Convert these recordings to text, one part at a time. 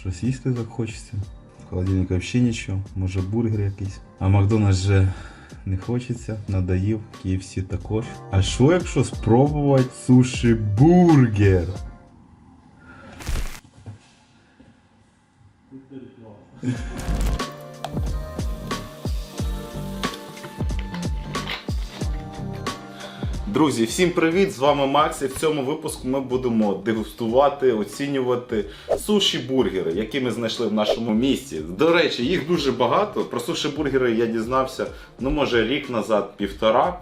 Щось їсти так хочеться. В холодильнику взагалі нічого, може бургер якийсь. А Макдональдс же не хочеться, надоїв, KFC також. А що якщо спробувати суші бургер? Друзі, всім привіт! З вами Макс. І в цьому випуску ми будемо дегустувати, оцінювати суші бургери, які ми знайшли в нашому місті. До речі, їх дуже багато. Про суші бургери я дізнався, ну може рік назад, півтора.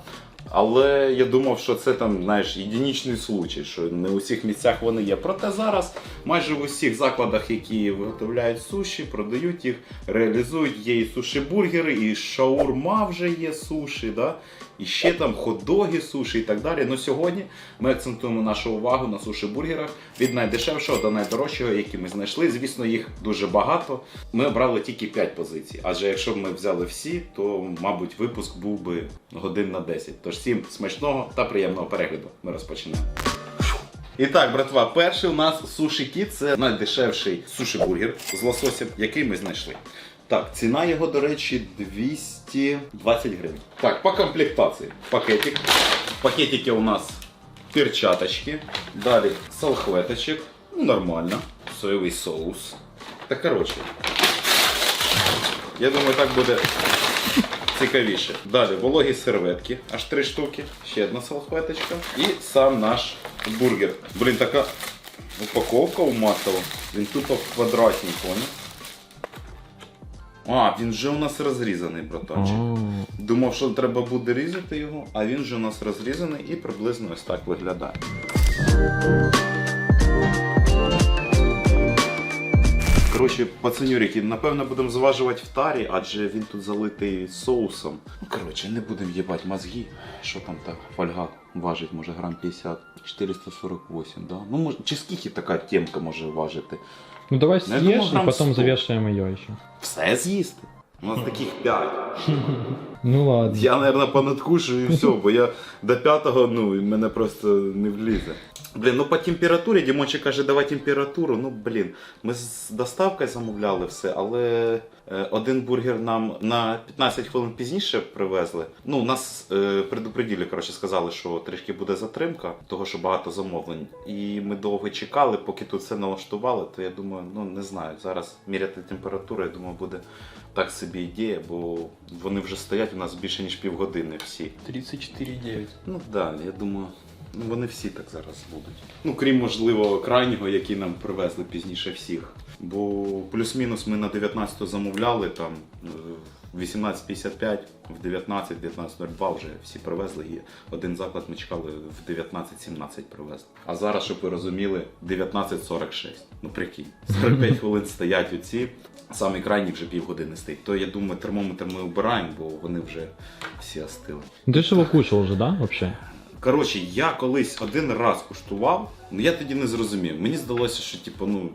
Але я думав, що це там, знаєш, єдинічний случай, що не у всіх місцях вони є. Проте зараз майже в усіх закладах, які виготовляють суші, продають їх, реалізують. Є і суші-бургери, і шаурма вже є суші, да? І ще там хот-доги, суші і так далі. Ну сьогодні ми акцентуємо нашу увагу на суші-бургерах від найдешевшого до найдорожчого, які ми знайшли. Звісно, їх дуже багато. Ми обрали тільки 5 позицій. Адже якщо б ми взяли всі, то, мабуть, випуск був би годин на 10. Тож всім смачного та приємного перегляду. Ми розпочинаємо. І так, братва, перший у нас суші кіт це найдешевший суші-бургер з лососем, який ми знайшли. Так, ціна його, до речі, 220 гривень. Так, по комплектації. Пакетик. В пакетике у нас перчаточки. Далі салфеточок. Ну, нормально. Соєвий соус. Та коротше. Я думаю, так буде цікавіше. Далі вологі серветки, аж три штуки, ще одна салфеточка і сам наш бургер. Блін, така упаковка у матова. Він тупо квадратний, понял? А, він вже у нас розрізаний, братанчик. Думав, що треба буде різати його, а він вже у нас розрізаний і приблизно ось так виглядає. Коротше, пацанюрики, напевно будемо зважувати в тарі, адже він тут залитий соусом. Ну, коротше, не будемо їбати мозги. Що там так фольга важить, може грам 50, 448, да? Ну, може, чи скільки така темка може важити? Ну давай Ну, я думаю, съешь и грамм потом 100. завешаем ее еще. Все з'їсти? У нас таких 5. Ну ладно. Я, мабуть, понадкушую і все, бо я до п'ятого, ну, і мене просто не влізе. Блін, ну по температурі, Дімончик каже, давай температуру. Ну, блін, ми з доставкою замовляли все, але е, один бургер нам на 15 хвилин пізніше привезли. Ну, нас е, предупредили, коротше, сказали, що трішки буде затримка, того що багато замовлень. І ми довго чекали, поки тут все налаштували, то я думаю, ну не знаю, зараз міряти температуру, я думаю, буде так собі ідея, бо вони вже стоять у нас більше ніж півгодини всі. 34,9. Ну да, я думаю, ну вони всі так зараз будуть. Ну, крім можливо, крайнього, який нам привезли пізніше всіх. Бо плюс-мінус ми на 19 замовляли там. В 18.55, в 19, 19.02 вже всі привезли і один заклад ми чекали в 19.17 привезли. А зараз, щоб ви розуміли, 19.46. Ну прикинь, 45 хвилин стоять оці, самий крайній вже півгодини стоїть. То я думаю, термометр ми обираємо, бо вони вже всі остили. Ну, Ты же его кушал да, вообще? Коротше, я колись один раз куштував, ну я тоді не зрозумів. Мені здалося, що типу, ну,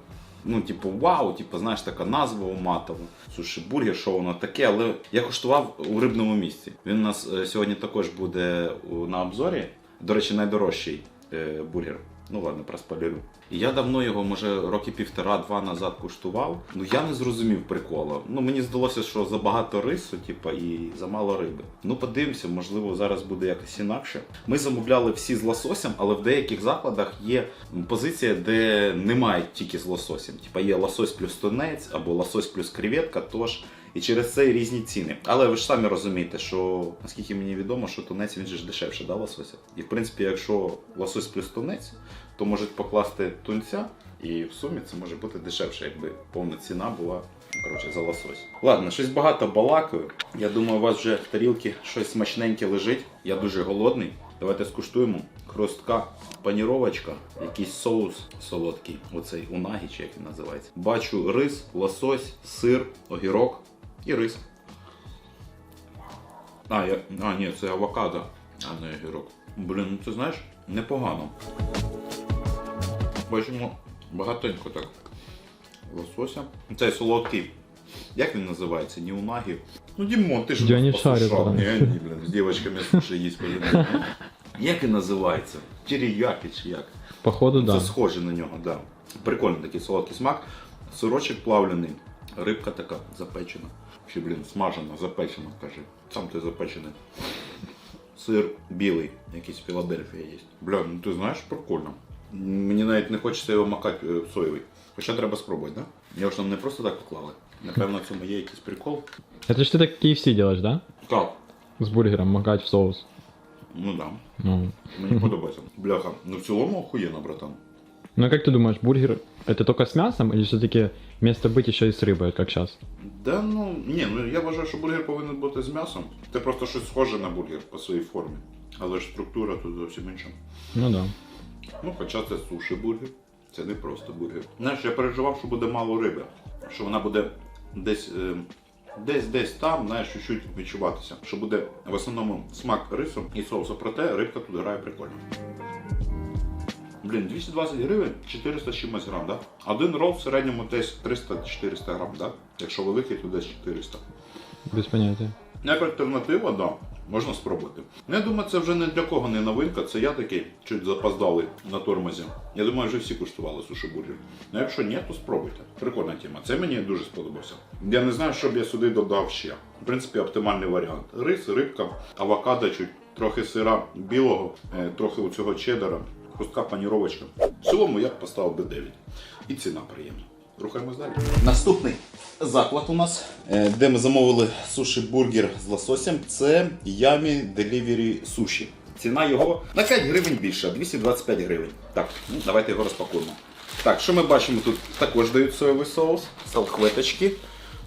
ну, типу, вау, типу, знаєш, така назва уматова. Суші бургер, що воно таке, але я куштував у рибному місці. Він у нас е, сьогодні також буде на обзорі. До речі, найдорожчий е, бургер. Ну ладно, проспойлерю. І я давно його, може, роки півтора-два назад куштував. Ну я не зрозумів прикола. Ну мені здалося, що забагато рису, типу, і замало риби. Ну подивимося, можливо, зараз буде якось інакше. Ми замовляли всі з лососем, але в деяких закладах є позиція, де немає тільки з лососем. Типа є лосось плюс тунець або лосось плюс креветка, тож. І через це різні ціни. Але ви ж самі розумієте, що наскільки мені відомо, що тунець він же ж дешевше, да, лосося. І в принципі, якщо лосось плюс тунець, то можуть покласти тунця, і в сумі це може бути дешевше, якби повна ціна була ну, коротше, за лосось. Ладно, щось багато балакаю. Я думаю, у вас вже в тарілці щось смачненьке лежить. Я дуже голодний. Давайте скуштуємо. Хрустка, паніровочка, якийсь соус солодкий, оцей унагі, чи як він називається. Бачу рис, лосось, сир, огірок і рис. А, я... а ні, це авокадо, а не огірок. Блін, ну ти знаєш, непогано. Бачимо багатенько так. Лосося. Цей солодкий. Як він називається? Не унагі. Ну, Дімон, ти ж Я не шарю, Ні, да. ні, блін, з дівчатками суші їсть по Як він називається? Теріяки чи як? Походу, Це да. схоже на нього, да. Прикольний такий солодкий смак. Сирочок плавлений, рибка така запечена. Чи, блін, смажена, запечена, каже. Сам ти запечений. Сир білий, якийсь Філадельфія є. Бля, ну ти знаєш, прикольно. Мені навіть не хочеться його макати е, в соєвий. Хоча треба спробувати, да? Його ж там не просто так поклали. Напевно, в цьому є якийсь прикол. Это ж ты так KFC делаешь, да? Так, С бургером макать в соус. ну да. Ну. Мені подобається. Бляха, ну в цілому охуєнно, братан. Ну а как ты думаешь, бургер это только с мясом или все-таки место быть еще и с рыбой, как сейчас? Да ну ні, ну я вважаю, що бургер повинен бути з м'ясом. Це просто щось схоже на бургер по своїй формі. Але ж структура тут зовсім інша. Ну да. Ну, хоча це суші бургер, це не просто бургер. Знаєш, я переживав, що буде мало риби, що вона буде десь. е, Десь десь там, знаєш, чуть-чуть відчуватися, що буде в основному смак рису і соусу, проте рибка тут грає прикольно. Блін, 220 гривень, 400 з чимось грам, да? Один рол в середньому десь 300-400 грам, да? Якщо великий, то десь 400. Без понятия. Як альтернатива, да, можна спробувати. Я думаю, це вже не для кого не новинка, це я такий чуть запоздалий на тормозі. Я думаю, вже всі куштували суші бургер. Ну якщо ні, то спробуйте. Прикольна тема. Це мені дуже сподобався. Я не знаю, що б я сюди додав ще. В принципі, оптимальний варіант. Рис, рибка, авокадо, чуть трохи сира білого, е, трохи у цього чеддера, хрустка паніровочка. В цілому я б поставив би 9. І ціна приємна. Рухаємось далі. Наступний заклад у нас, е, де ми замовили суші-бургер з лососем, це Yummy Delivery Sushi. Ціна його на 5 гривень більша, 225 гривень. Так, ну, давайте його розпакуємо. Так, що ми бачимо тут? Також дають соєвий соус, салфеточки,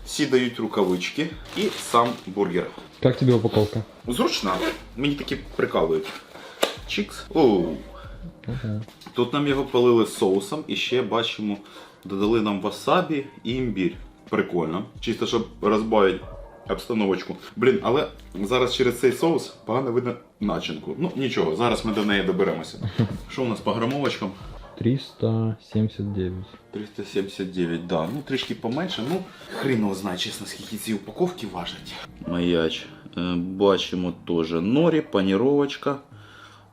всі дають рукавички і сам бургер. Как тебе упаковка? Зручна, мені такі прикалують. Чікс. Оу. Ага. Тут нам його полили соусом і ще бачимо, додали нам васабі і імбір. Прикольно. Чисто, щоб розбавити обстановочку. Блін, але зараз через цей соус погано видно начинку. Ну нічого, зараз ми до неї доберемося. Що у нас по грамовочкам? 379. 379, да. Ну трішки поменше. Ну, хрін його знає, чесно, скільки ці упаковки важать. Маяч. Е, Бачимо теж норі, паніровочка.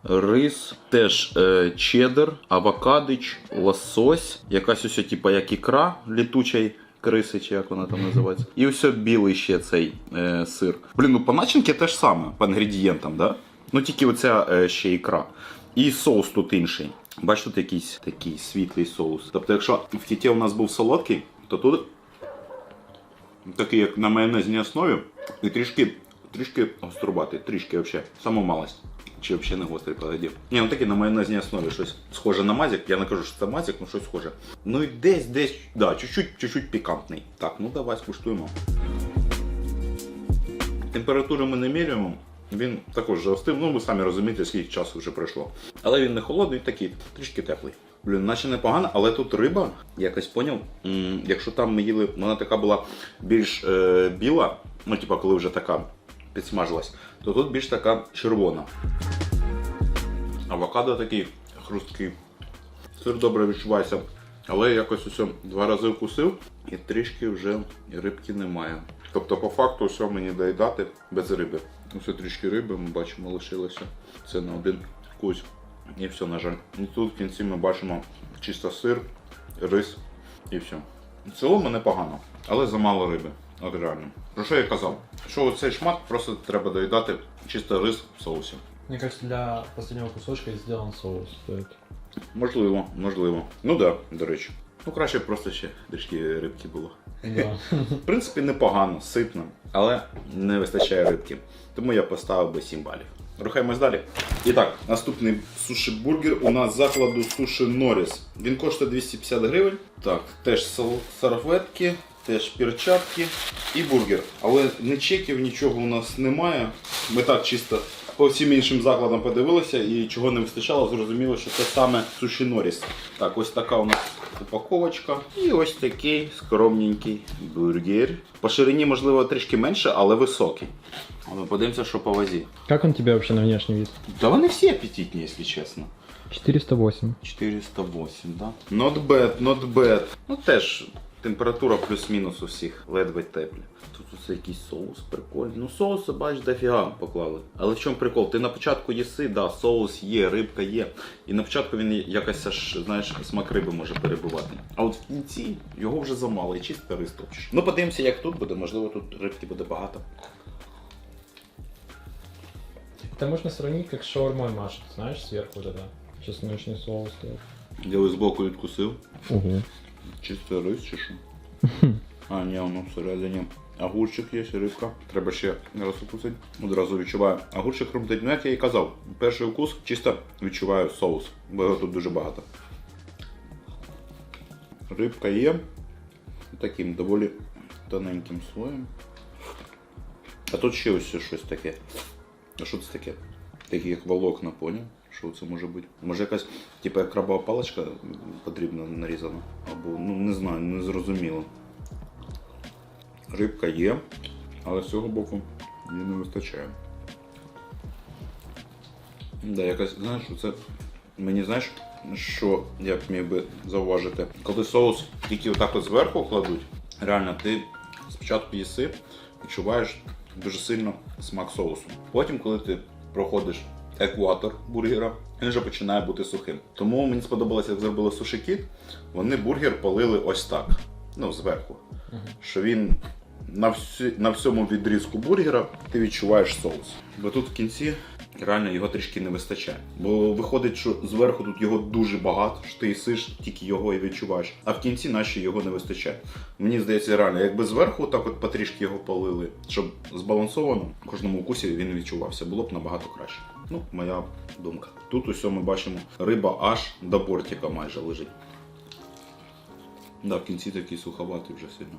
Рис, теж е, чеддер, авокадич, лосось, якась ось типа як ікра літучої криси, чи як вона там називається. І ось білий ще цей е, сир. Блін, ну по начинки теж саме, по інгредієнтам, да? Ну тільки оця е, ще ікра. І соус тут інший. Бач, тут якийсь такий світлий соус. Тобто, якщо в кіті у нас був солодкий, то тут такий, як на майонезній основі, і трішки, трішки гострубатий, трішки взагалі, саму малость. Чи взагалі не гострий погодів. Ні, ну такий на майонезній основі щось схоже на мазик. Я не кажу, що це мазик, ну щось схоже. Ну і десь, десь, да, чуть-чуть, чуть-чуть пікантний. Так, ну давай скуштуємо. Температуру ми не міряємо. Він також вже остив. Ну, ви самі розумієте, скільки часу вже пройшло. Але він не холодний, такий, трішки теплий. Блін, наче непогано, але тут риба, якось поняв. Якщо там ми їли, вона така була більш е, біла, ну, типа, коли вже така підсмажилась, то тут більш така червона. Авокадо такий хрусткий. Сир добре відчувається. Але якось усе два рази вкусив і трішки вже рибки немає. Тобто, по факту, все мені доїдати без риби. Ось трішки риби ми бачимо лишилося. Це на один кусь. І все, на жаль. І тут в кінці ми бачимо чисто сир, рис і все. В цілому непогано, але замало риби. От реально. Про що я казав? Що оцей шмат просто треба доїдати чисто рис в соусі. Мне кажется, для последнего кусочка сделан соус. Стоит. Можливо, можливо. Ну так, да, до речі. Ну краще б просто ще трішки рибки було. Да. В принципі, непогано, ситно, але не вистачає рибки. Тому я поставив би 7 балів. Рухаємось далі. І так, наступний суші-бургер у нас з закладу суші Норіс. Він коштує 250 гривень. Так, теж сал- сарветки, теж перчатки і бургер. Але не чеків, нічого у нас немає. Ми так чисто по всім іншим закладам подивилися і чого не вистачало, зрозуміло, що це саме суші Норіс. Так, ось така у нас упаковочка. І ось такий скромненький бургер. По ширині, можливо, трішки менше, але високий. Але подивимося, що по вазі. Как он тебе вообще на внешний вид? Та вони всі апетитні, якщо чесно. 408. 408, да? Not bad, not bad. Ну теж температура плюс-мінус у всіх ледве теплі. Тут оце якийсь соус прикольний. Ну соусу, бач, дофіга поклали. Але в чому прикол? Ти на початку їси, да, соус є, рибка є. І на початку він якось аж, знаєш, смак риби може перебувати. А от в кінці його вже замало і чисто рис топчеш. Ну подивимося, як тут буде, можливо, тут рибки буде багато. Это можно сравнить как с шаурмой машут, знаешь, сверху вот это чесночный соус. Я ось збоку відкусив. Угу. Чисто рис чи що? А, ні, воно всередині. Огурчик є, рибка. Треба ще раз укусити. Одразу відчуваю. Огурчик хрумтить. Ну, як я і казав, перший укус чисто відчуваю соус, бо його тут дуже багато. Рибка є таким доволі тоненьким слоєм. А тут ще ось щось таке. А що це таке? Такі як волокна, поняв? Що це може бути? Може якась, типу, як крабова паличка потрібна нарізана? Або, ну не знаю, не зрозуміло. Рибка є, але з цього боку її не вистачає. Да, якась, знаєш, це мені знаєш, що я б міг би зауважити. Коли соус тільки отак от зверху кладуть, реально ти спочатку їси, відчуваєш дуже сильно смак соусу. Потім, коли ти проходиш екватор бургера, він вже починає бути сухим. Тому мені сподобалося, як зробили суші-кіт, вони бургер полили ось так, ну, зверху. Що він на, всі, на всьому відрізку бургера ти відчуваєш соус. Бо тут в кінці реально його трішки не вистачає. Бо виходить, що зверху тут його дуже багато, що ти їсиш, тільки його і відчуваєш. А в кінці наче його не вистачає. Мені здається, реально, якби зверху так от потрішки його полили, щоб збалансовано в кожному укусі він відчувався, було б набагато краще. Ну, моя думка. Тут усе ми бачимо, риба аж до бортика майже лежить. Да, в кінці такий суховатий вже сильно.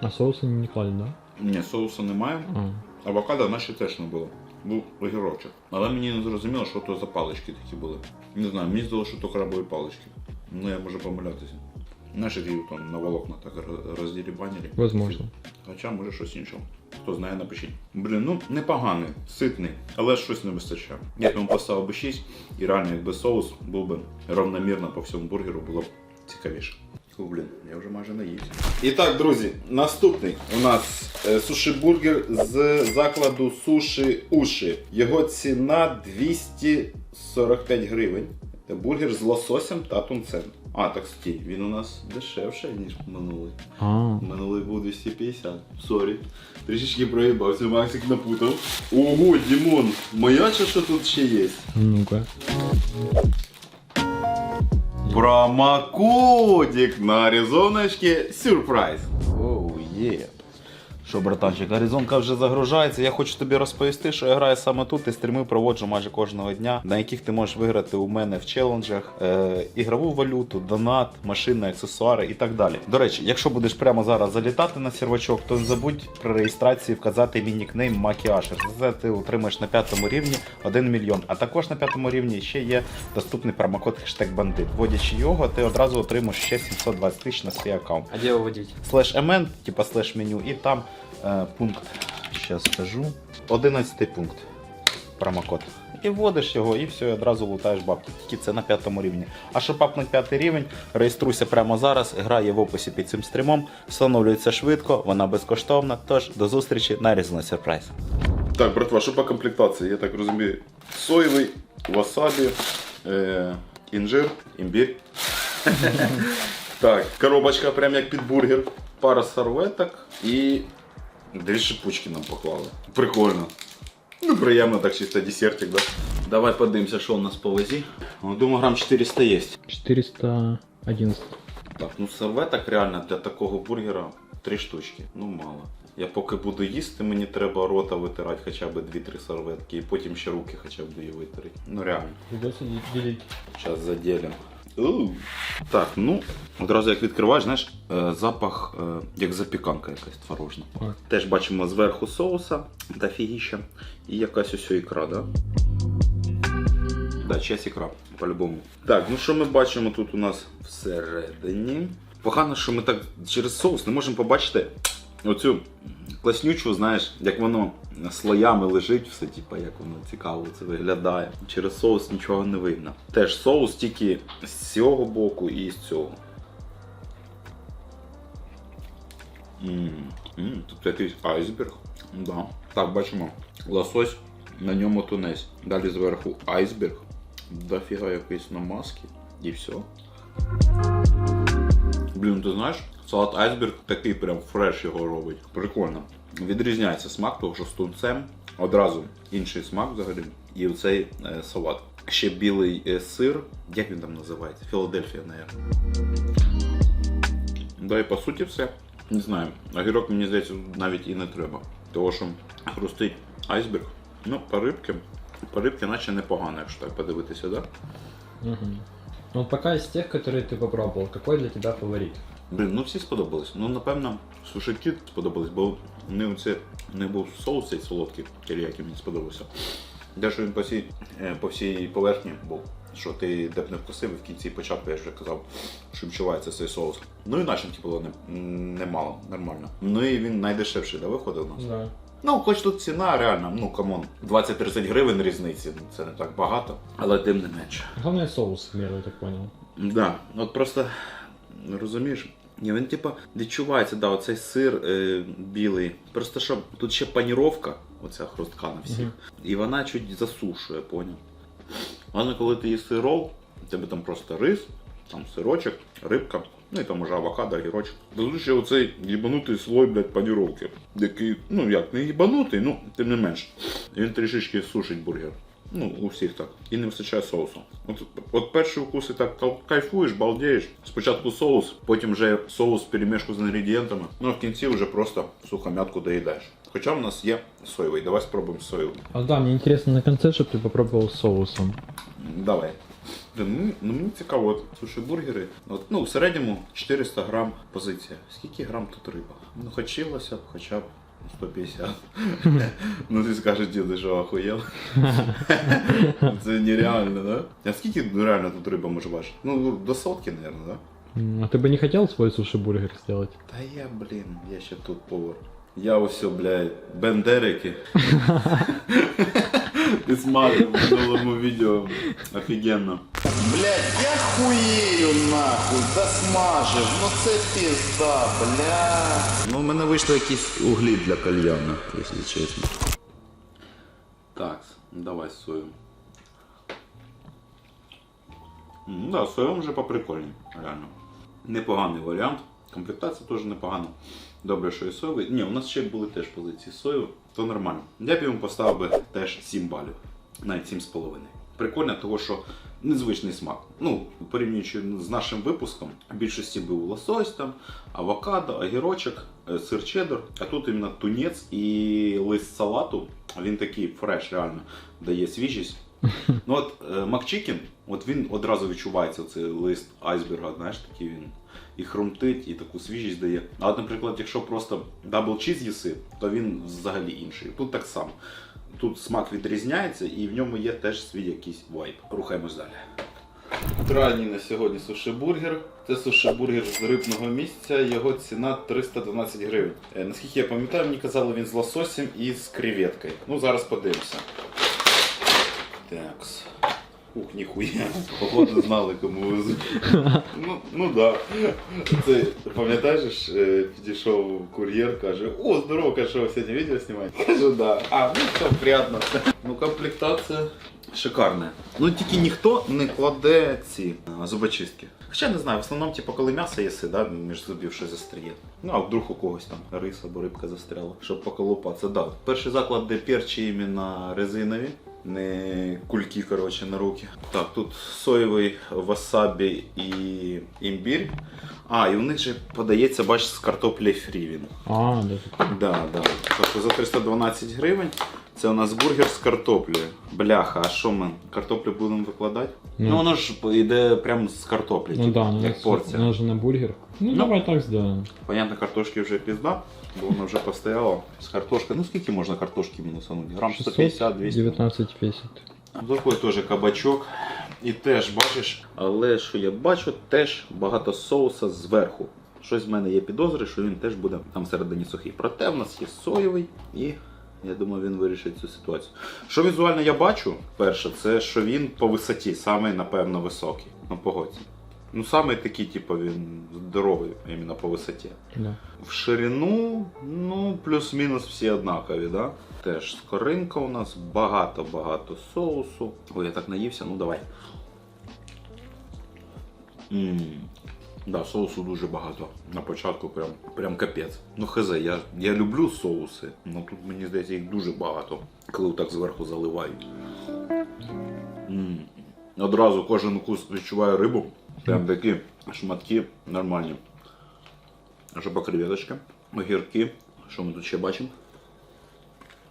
А соуса не клали, да? Ні, соусу немає. А. Авокадо наче теж не було. Був огірочок. Але мені не зрозуміло, що то за палички такі були. Не знаю, мені здалося, що то крабові палички. Ну я можу помилятися. Наші її там на волокна так роз- роздірібанили. Возможно. Хоча може щось інше. Хто знає, напишіть. Блін, ну непоганий, ситний, але щось не вистачає. Я б йому поставив би 6, і реально, якби соус був би равномірно по всьому бургеру, було б цікавіше. О, блін, я вже майже наївся. І так, друзі, наступний у нас е, суші-бургер з закладу суші Уші. Його ціна 245 гривень. Це бургер з лососем та тунцем. А, так стій, він у нас дешевший, ніж минулий. А. Минулий був 250. Сорі. Трішечки проїбався, Максик напутав. Ого, Дімон, моя чи що тут ще є? Ну-ка. Промокодик на Аризоночке сюрприз. Оу, є. Що, братанчик, Аризонка вже загружається. Я хочу тобі розповісти, що я граю саме тут і стріми проводжу майже кожного дня, на яких ти можеш виграти у мене в челенджах е, ігрову валюту, донат, машини, аксесуари і так далі. До речі, якщо будеш прямо зараз залітати на сервачок, то не забудь при реєстрації вказати мій нікнейм Макіашер. За це ти отримаєш на п'ятому рівні 1 мільйон. А також на п'ятому рівні ще є доступний промокод хештег бандит. Вводячи його, ти одразу отримаєш ще 720 тисяч на свій аккаунт А где выводить? слеш mn, типа слеш меню, і там пункт, зараз скажу, 11 пункт, промокод. І вводиш його, і все, і одразу лутаєш бабки. Тільки це на п'ятому рівні. А щоб апнути п'ятий рівень, реєструйся прямо зараз. Гра є в описі під цим стрімом. Встановлюється швидко, вона безкоштовна. Тож до зустрічі на Різний сюрприз. Так, братва, що по комплектації? Я так розумію, соєвий, васабі, е, інжир, імбір. Так, коробочка прям як під бургер. Пара серветок і дві шипучки нам поклали. Прикольно. Ну, приємно так чисто десертик, да? Давай подивимося, що у нас по вазі. Ну, думаю, грам 400 є. 411. Так, ну серветок реально для такого бургера три штучки. Ну мало. Я поки буду їсти, мені треба рота витирати хоча б 2-3 серветки, і потім ще руки хоча б дві витерти. Ну реально. Зараз заділимо. Так, ну, одразу як відкриваєш, знаєш, е, запах, е, як запіканка якась творожна. Так. Теж бачимо зверху соуса, дофігіща, і якась ось ікра, да? Да, чиясь ікра, по-любому. Так, ну що ми бачимо тут у нас всередині? Погано, що ми так через соус не можемо побачити оцю класнючу, знаєш, як воно слоями лежить, все, типа, як воно цікаво це виглядає. Через соус нічого не видно. Теж соус тільки з цього боку і з цього. Тут якийсь айсберг. Да. Так, бачимо. Лосось, на ньому тунець. Далі зверху айсберг. Дофіга якийсь намазки. І все. Блін, ти знаєш, салат айсберг такий прям фреш його робить. Прикольно. Відрізняється смак, того що з тунцем одразу інший смак взагалі. І оцей е, салат. Ще білий е, сир. Як він там називається? Філадельфія, мабуть. Да і по суті все. Не знаю. Огірок, мені здається, навіть і не треба. Того, що хрустить айсберг. Ну, по рибки. По рибки наче непогано, якщо так подивитися, да? Мгм. Ну, пока из тех, которые ты попробовал, какой для тебя фаворит? Блін, ну всі сподобались. Ну, напевно, сушики сподобались, бо не оце не був соус цей солодкий, теріякі мені сподобався. Де що він по всій, е, по всій поверхні був. Що ти де б не вкусив, і в кінці початку я вже казав, що відчувається цей соус. Ну і начинки було не- немало, нормально. Ну і він найдешевший, да, виходив у нас. Да. Ну, хоч тут ціна реально, ну камон, 20-30 гривень різниці, ну це не так багато, але тим не менше. Главное соус, в меру, я так понял. Да, от просто розумієш. Ні, він типа відчувається, да, оцей сир е, білий. Просто що тут ще паніровка, оця хрустка на всіх, і вона чуть засушує, поняв. Ладно, коли ти їси рол, у тебе там просто рис, там сирочок, рибка, ну і там може авокадо, огірочок. Тут ще оцей їбанутий слой, блядь, паніровки, який, ну як, не їбанутий, ну тим не менш. Він трішечки сушить бургер. Ну, у всіх так. І не вистачає соусу. От, от перший вкус і так кайфуєш, балдієш. Спочатку соус, потім вже соус в перемішку з інгредієнтами. Ну а в кінці вже просто сухомятку доїдаєш. Хоча в нас є соєвий. Давай спробуємо соєвий. А да, мне интересно на конце, чтобы ты попробовал с соусом. Давай. Блін, ну, ну мені цікаво, от суші-бургери. От, ну, в середньому 400 грам позиція. Скільки грам тут риба? Ну, хотілося б хоча б 150. ну ти скажеш, діду, що охуєл. Це нереально, да? А скільки ну, реально тут риба може важити? Ну, до сотки, мабуть, да? А ты бы не хотел свой суши-бургер сделать? Та я, блін, я ще тут повар. Я ось, блядь, бендерики. Ти смажив в минулому відео. Офігенно. Блять, я хуею нахуй, засмажив, ну це пізда, бля. Ну, в мене вийшли якісь углі для кальяна, якщо чесно. Так, давай сою. Ну да, соєм вже поприкольній, реально. Непоганий варіант. Комплектація теж непогана. Добре, що і соєвий. Ні, у нас ще були теж позиції сою, то нормально. Я б йому поставив би теж 7 балів, навіть 7,5. Прикольно, того, що незвичний смак. Ну, порівнюючи з нашим випуском, в більшості був лосось там, авокадо, огірочок, е, сир чеддер, а тут іменно тунець і лист салату. Він такий фреш, реально дає свіжість. Ну от е, Макчикен, от він одразу відчувається цей лист айсберга, знаєш, такий він і хрумтить, і таку свіжість дає. А наприклад, якщо просто дабл чіз їси, то він взагалі інший. Тут так само. Тут смак відрізняється і в ньому є теж свій якийсь вайб. Рухаємось далі. Тральний на сьогодні суші-бургер. Це суші-бургер з рибного місця, його ціна 312 гривень. Е, наскільки я пам'ятаю, мені казали він з лососем і з креветкою. Ну, зараз подивимося. Такс. Ух, ніхуя. Походу знали, кому везуть. Ну, ну да. Це, пам'ятаєш, е, підійшов кур'єр, каже, о, здорово, каже, що сьогодні відео знімаєте? Кажу, да. А, ну все, приємно. Ну, комплектація шикарна. Ну тільки ніхто не кладе ці зубочистки. Хоча не знаю, в основному, типу, коли м'ясо їси, да, між зубів щось застріє. Ну, а вдруг у когось там рис або рибка застряла, щоб поколупатися. Да. Перший заклад, де перчі іменно резинові. Не кульки, коротше, на руки. Так, тут соєвий васабі і імбір. А, і у них же подається, бачиш, з картоплі фрі він. А, да. Да, да. Тобто за 312 гривень це у нас бургер з картоплею. Бляха, а що ми? Картоплю будемо викладати? Ну, Ну. воно ж йде прямо з картоплі, Ну типу, да, ну як порція. оно же на бургер. Ну, Ну. давай так сделаем. Понятно, картошки вже пізда, бо вона вже постояла з картошкою. Ну скільки можна картошки мінусанути? Грам 150-200. 19 весит. Такий теж кабачок. І теж бачиш, але що я бачу, теж багато соуса зверху. Щось в мене є підозри, що він теж буде там всередині сухий. Проте в нас є соєвий і я думаю, він вирішить цю ситуацію. Що візуально я бачу, перше, це що він по висоті, саме, напевно, високий. Ну, погодься. Ну, саме такий, типу, він здоровий, іменно по висоті. Да. В ширину, ну, плюс-мінус всі однакові, да? Теж скоринка у нас, багато-багато соусу. Ой, я так наївся, ну давай. Ммм. Да, соусу дуже багато. На початку прям, прям капець. Ну хз, я, я люблю соуси, але тут мені здається їх дуже багато, коли так зверху заливають. М. Одразу кожен укус відчуваю рибу. Прям такі шматки нормальні. Жаба креветочка, огірки. Що ми тут ще бачимо?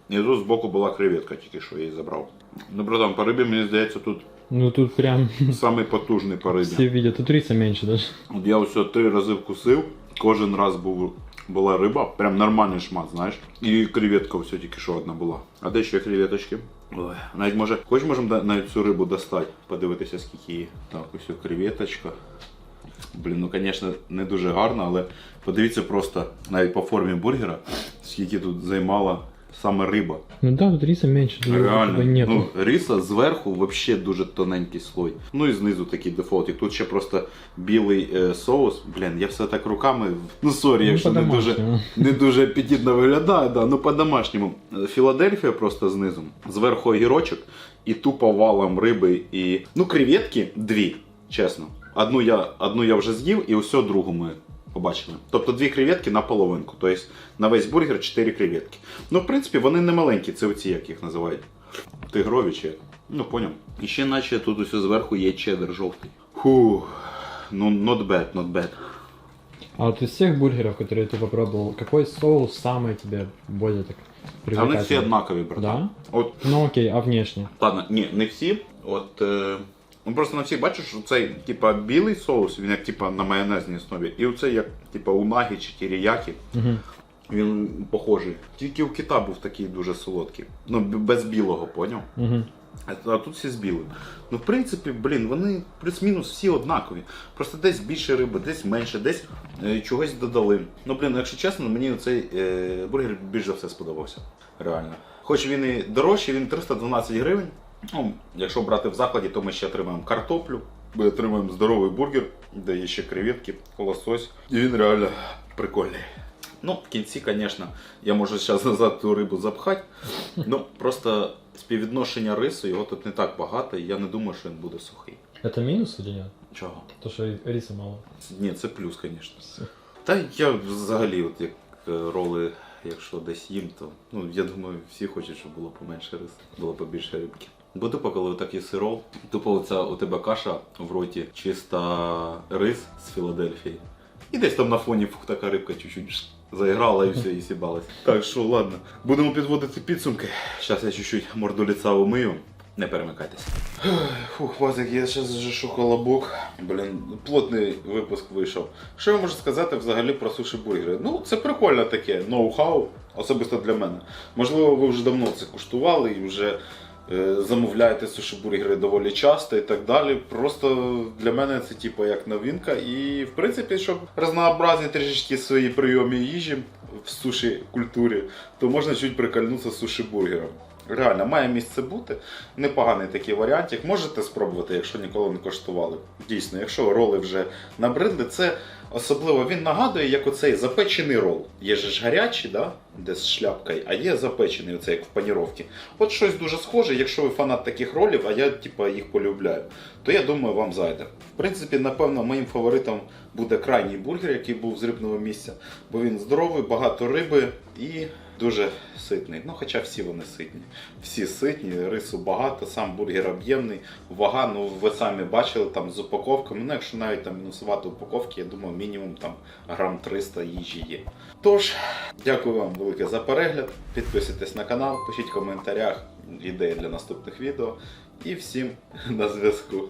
І тут збоку була креветка, тільки що я її забрав. Ну, братан, по рибі, мені здається, тут Ну тут прям самий потужний по рибі. все видят, тут риса меньше даже. От я ось три рази вкусив, кожен раз був, була риба, прям нормальний шмат, знаєш. І креветка все тільки що одна була. А де ще креветочки? Ой, навіть може, хоч можемо да- навіть цю рибу достати, подивитися, скільки її. Так, ось креветочка. Блін, ну звісно, не дуже гарно, але подивіться просто навіть по формі бургера, скільки тут займала саме риба. Ну да, тут риса тут бы Реально. нету. Ну, риса зверху вообще дуже тоненький слой. Ну і знизу такий дефолтик. Тут ще просто білий е, соус. Блін, я все так руками. Ну сорі, Ну, якщо не дуже, по-домашньому. не дуже апетитно виглядає, да, ну по-домашньому. Філадельфія просто знизу. Зверху огірочок і тупо валом риби і. Ну, креветки дві, чесно. Одну я, одну я вже з'їв, і усе другу ми побачили. Тобто дві креветки на половинку. Тобто на весь бургер чотири креветки. Ну, в принципі, вони не маленькі, це оці, як їх називають. Тигрові чи. як. Ну, поняв. І ще наче тут усе зверху є чеддер жовтий. Фу. Ну, not bad, not bad. А вот из всех бургеров, которые ты попробовал, какой соус самый тебе более так А вони всі привлекательный? однакові, братан. Да? От Ну окей, а внешне? Ладно, ні, не всі. От. Е... Ну просто на всіх бачиш, що цей, типа, білий соус, він як типа на майонезній основі. І оцей як типа унагі чи тіріякі. Мгм. Він похожий. Тільки у кита був такий дуже солодкий. Ну, без білого, поняв? А, а тут всі з білим. Ну, в принципі, блін, вони плюс-мінус всі однакові. Просто десь більше риби, десь менше, десь е, чогось додали. Ну, блін, якщо чесно, мені цей е, бургер більш за все сподобався. Реально. Хоч він і дорожчий, він 312 гривень. Ну, якщо брати в закладі, то ми ще отримаємо картоплю, ми отримаємо здоровий бургер, де є ще креветки, лосось. І він реально прикольний. Ну, в кінці, звісно, я можу зараз назад ту рибу запхати. Ну, просто співвідношення рису, його тут не так багато, і я не думаю, що він буде сухий. Это минус или нет? Чого? То, что ри- риса мало. Ні, це плюс, звісно. Та я взагалі, от як е, роли, якщо десь їм, то ну я думаю, всі хочуть, щоб було поменше рису, було побільше рибки. Бо тупо, коли так їси рол, тупо оця у тебе каша в роті, чиста рис з Філадельфії. І десь там на фоні фух, така рибка чуть-чуть заіграла і все, і сібалась. Так що ладно, будемо підводити підсумки. Зараз я чуть-чуть морду ліца умию. Не перемикайтесь. Фух, Вазик, я зараз зжишу колобок. Блін, плотний випуск вийшов. Що я можу сказати взагалі про суші бургери? Ну, це прикольно таке, ноу-хау, особисто для мене. Можливо, ви вже давно це куштували і вже замовляєте суші бургери доволі часто і так далі. Просто для мене це типу як новинка. І в принципі, щоб разнообразити трішечки свої прийоми їжі в суші культурі, то можна чуть прикольнутися суші бургером. Реально, має місце бути. Непоганий такий варіантик. Можете спробувати, якщо ніколи не коштували. Дійсно, якщо роли вже набридли, це особливо він нагадує, як оцей запечений рол. Є ж гарячий, да? де з шляпкою, а є запечений, оцей як в паніровці. От щось дуже схоже, якщо ви фанат таких ролів, а я типа їх полюбляю, то я думаю, вам зайде. В принципі, напевно, моїм фаворитом буде крайній бургер, який був з рибного місця, бо він здоровий, багато риби і дуже ситний. Ну, хоча всі вони ситні. Всі ситні, рису багато, сам бургер об'ємний, вага, ну ви самі бачили там з упаковками. Ну, якщо навіть там мінусувати упаковки, я думаю, мінімум там грам 300 їжі є. Тож, дякую вам велике за перегляд. Підписуйтесь на канал, пишіть в коментарях ідеї для наступних відео. І всім на зв'язку.